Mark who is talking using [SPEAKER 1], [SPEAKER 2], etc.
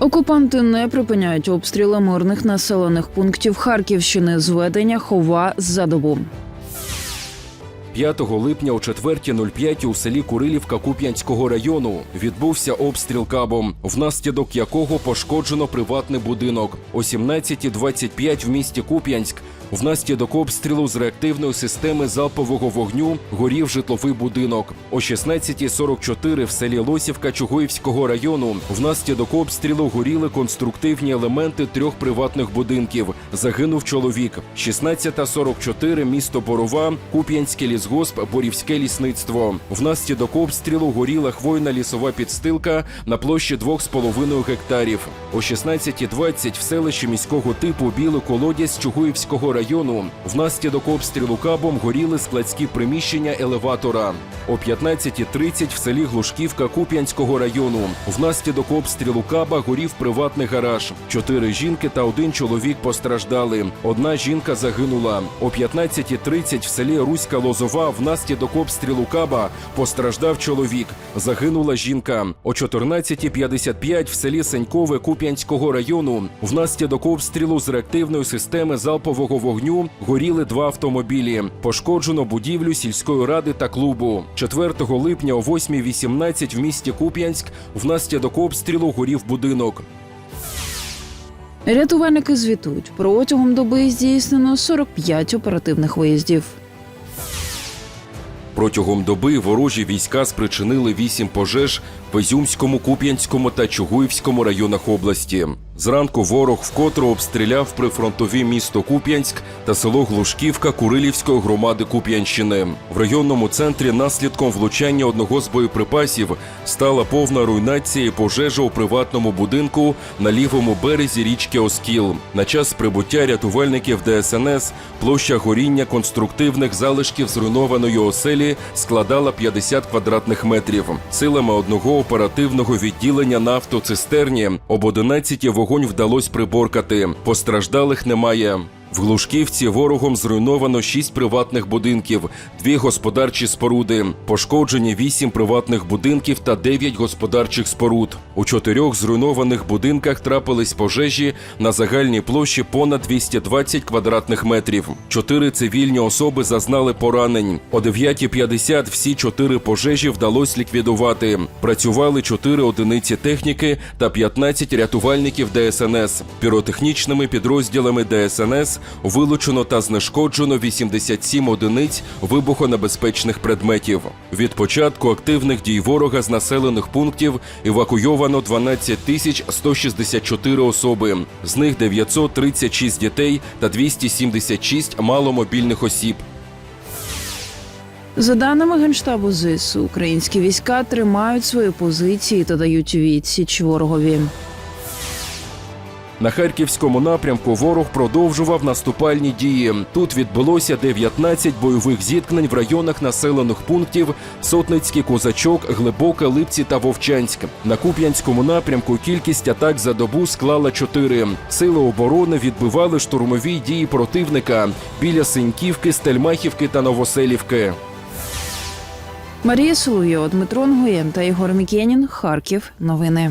[SPEAKER 1] Окупанти не припиняють обстріли мирних населених пунктів Харківщини зведення Хова за добу.
[SPEAKER 2] 5 липня о 4.05 у селі Курилівка Куп'янського району відбувся обстріл кабом, внаслідок якого пошкоджено приватний будинок. О 17.25 в місті Куп'янськ внаслідок обстрілу з реактивної системи залпового вогню горів житловий будинок. О 16.44 в селі Лосівка Чугуївського району внаслідок обстрілу горіли конструктивні елементи трьох приватних будинків. Загинув чоловік. 16.44 місто Борова, Куп'янський лісгосп, Борівське лісництво. Внаслідок обстрілу горіла хвойна лісова підстилка на площі 2,5 гектарів. О 16.20 в селищі міського типу Білий колодязь Чугуївського району. Внаслідок обстрілу кабом горіли складські приміщення елеватора. О 15.30 в селі Глушківка Куп'янського району. Внаслідок обстрілу каба горів приватний гараж. Чотири жінки та один чоловік постраждали. Одна жінка загинула. О 15.30 в селі Руська Лозова внаслідок обстрілу каба постраждав чоловік. Загинула жінка. О 14.55 в селі Сенькове Куп'янського району внаслідок обстрілу з реактивної системи залпового вогню горіли два автомобілі. Пошкоджено будівлю сільської ради та клубу. 4 липня о 8.18 в місті Куп'янськ внаслідок обстрілу горів будинок.
[SPEAKER 1] Рятувальники звітують, протягом доби здійснено 45 оперативних виїздів.
[SPEAKER 2] Протягом доби ворожі війська спричинили вісім пожеж в Ізюмському, Куп'янському та Чугуївському районах області. Зранку ворог вкотре обстріляв прифронтові місто Куп'янськ та село Глушківка Курилівської громади Куп'янщини. В районному центрі наслідком влучання одного з боєприпасів стала повна руйнація і пожежа у приватному будинку на лівому березі річки Оскіл. На час прибуття рятувальників ДСНС площа горіння конструктивних залишків зруйнованої оселі складала 50 квадратних метрів. Силами одного оперативного відділення на автоцистерні об 11 вогонь вдалося приборкати. Постраждалих немає. В Глушківці ворогом зруйновано шість приватних будинків, дві господарчі споруди, пошкоджені вісім приватних будинків та дев'ять господарчих споруд. У чотирьох зруйнованих будинках трапились пожежі на загальній площі понад 220 квадратних метрів. Чотири цивільні особи зазнали поранень. О 9.50 всі чотири пожежі вдалося ліквідувати. Працювали чотири одиниці техніки та 15 рятувальників ДСНС. Піротехнічними підрозділами ДСНС вилучено та знешкоджено 87 одиниць вибухонебезпечних предметів. Від початку активних дій ворога з населених пунктів евакуйовано 12 тисяч 164 особи. З них 936 дітей та 276 маломобільних осіб.
[SPEAKER 1] За даними Генштабу ЗСУ, українські війська тримають свої позиції та дають відсіч ворогові.
[SPEAKER 2] На харківському напрямку ворог продовжував наступальні дії. Тут відбулося 19 бойових зіткнень в районах населених пунктів Сотницький Козачок, Глибоке, Липці та Вовчанськ. На Куп'янському напрямку кількість атак за добу склала 4. Сили оборони відбивали штурмові дії противника біля Синьківки, Стельмахівки та Новоселівки.
[SPEAKER 1] Марія Соловйова, Дмитро Нгуєн та Ігор Мікенін. Харків. Новини.